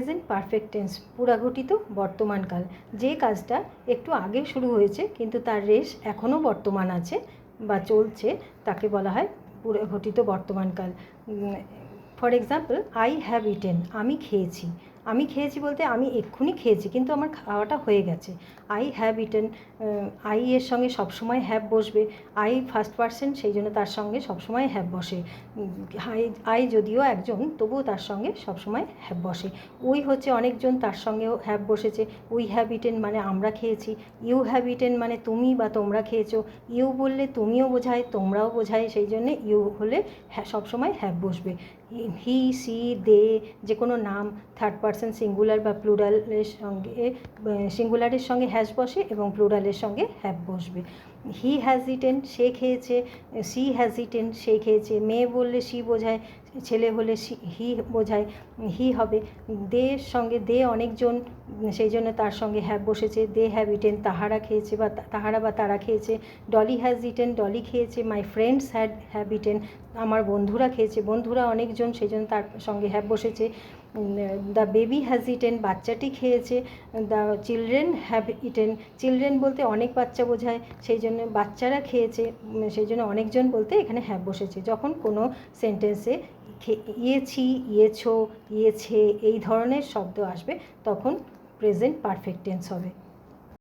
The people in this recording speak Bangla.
প্রেজেন্ট পারফেক্ট টেন্স পুরাঘটিত বর্তমানকাল যে কাজটা একটু আগে শুরু হয়েছে, কিন্তু তার রেশ এখনও বর্তমান আছে বা চলছে, তাকে বলা হয় পুরাঘটিত বর্তমানকাল for example I have eaten আমি খেয়েছি। আমি খেয়েছি বলতে আমি এক্ষুনি খেয়েছি, কিন্তু আমার খাওয়াটা হয়ে গেছে। আই হ্যাভ ইটেন আই এর সঙ্গে সবসময় হ্যাভ বসবে। আই ফার্স্ট পার্সন সেই জন্য তার সঙ্গে সবসময় হ্যাভ বসে। আই আই যদিও একজন, তবুও তার সঙ্গে সবসময় হ্যাভ বসে। ওই হচ্ছে অনেকজন তার সঙ্গেও হ্যাভ বসেছে। উই হ্যাভ ইটেন মানে আমরা খেয়েছি। ইউ হ্যাভ ইটেন মানে তুমি বা তোমরা খেয়েছো। ইউ বললে তুমিও বোঝায়, তোমরাও বোঝায়, সেই জন্যে ইউ হলে সবসময় হ্যাভ বসবে। হি সি দে যে কোনো নাম থার্ড পার্সন সিঙ্গুলার বা প্লুরালের সঙ্গে সিঙ্গুলারের সঙ্গে হ্যাজ বসে এবং প্লুরালের সঙ্গে হ্যাভ বসবে। হি হ্যাজ ইটেন সে খেয়েছে সি হ্যাজ ইটেন সে খেয়েছে। মেয়ে বললে সি বোঝায়, ছেলে হলে হি বোঝায় হি হবে। দে সঙ্গে, দে অনেকজন, সেই জন্য তার সঙ্গে হ্যাভ বসেছে। দে হ্যাভ ইটেন তাহারা খেয়েছে বা তাহারা বা তারা খেয়েছে। ডলি হ্যাজ ইটেন ডলি খেয়েছে my friends had have eaten আমার বন্ধুরা খেয়েছে। বন্ধুরা অনেকজন, সেই জন্য তার সঙ্গে হ্যাভ বসেছে। দ্য বেবি হ্যাজ ইটেন বাচ্চাটি খেয়েছে the children have eaten children বলতে অনেক বাচ্চা বোঝায়, সেই জন্য বাচ্চারা খেয়েছে সেই জন্য অনেকজন বলতে এখানে হ্যাভ বসেছে। যখন কোনো সেন্টেন্সে ইয়েছি, ইয়েছো, ইয়েছে, এই ধরনের শব্দ আসবে, তখন প্রেজেন্ট পারফেক্ট টেন্স হবে।